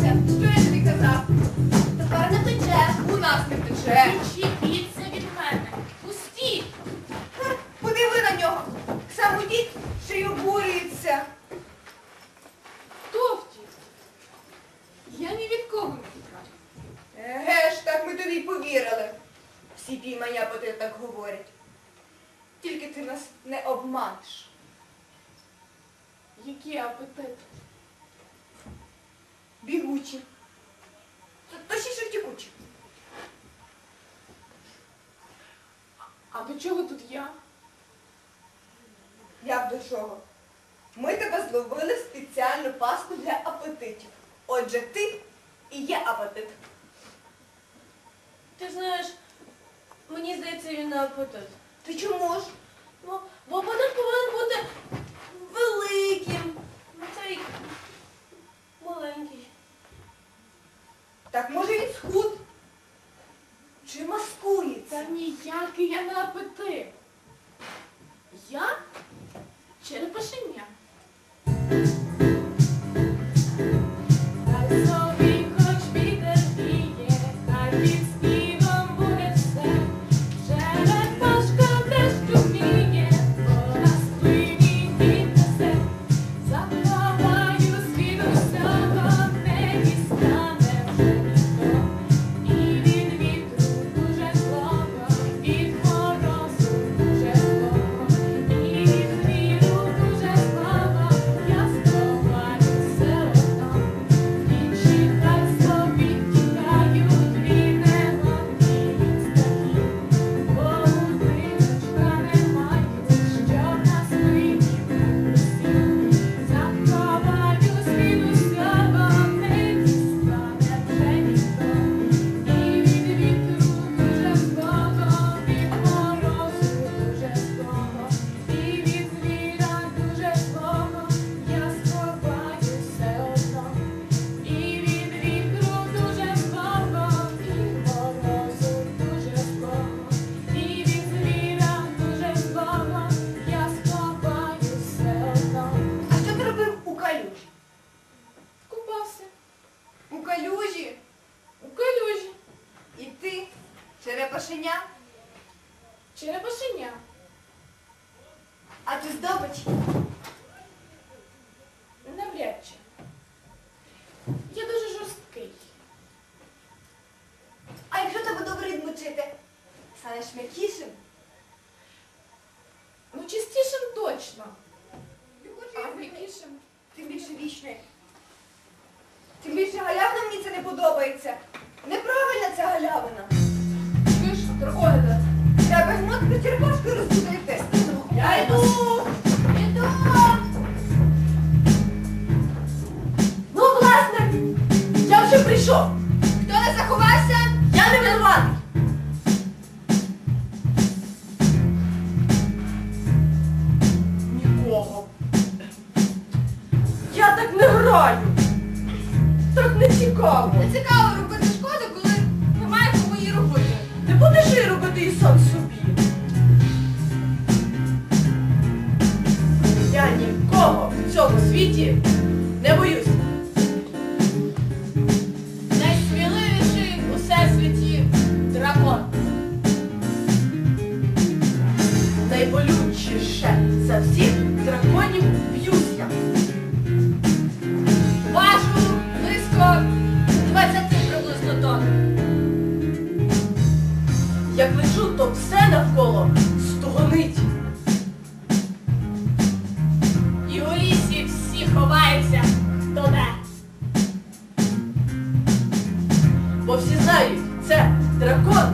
Вася, що я тобі казав? Тепер не тече. У нас не тече. Відчепіться від мене. Пустіть. Ха, Подиви на нього. Сам удіть, що й обурюється. Хто втік? Я ні від кого не тікаю. Еге ж, так ми тобі й повірили. Всі піймання по тебе так говорять. Тільки ти нас не обманеш. Які апетити. Бігучі. Т- Точніше втікучі. А до чого тут я? Як до чого? Ми тебе зловили в спеціальну паску для апетитів. Отже, ти і є апетит. Ти знаєш, мені здається, він на апетит. Ти чому ж? Ну, бо Так може він схуд? Чи маскується? Та ніякий я не апетит. Черепашеня, черепашеня. а ти здобич? Навряд чи. Я дуже жорсткий. А якщо тебе добре відмочити, станеш м'якішим? Ну, чистішим точно. А м'якішим? Тим більше вічний. Тим більше галявина мені це не подобається. Неправильна ця галявина. Прийшов. Хто не заховався? Я не винуватий. Нікого. Я так не граю. Так не цікаво. Не цікаво робити шкоду, коли немає кому її робити. Не будеш і робити і сам собі. Я нікого в цьому світі не боюсь. Найболючіше за всіх драконів б'юсь я. Важу близько 20 приблизно тонн. Як лечу, то все навколо стогонить. І у лісі всі ховаються, хто де. Бо всі знають, це дракон.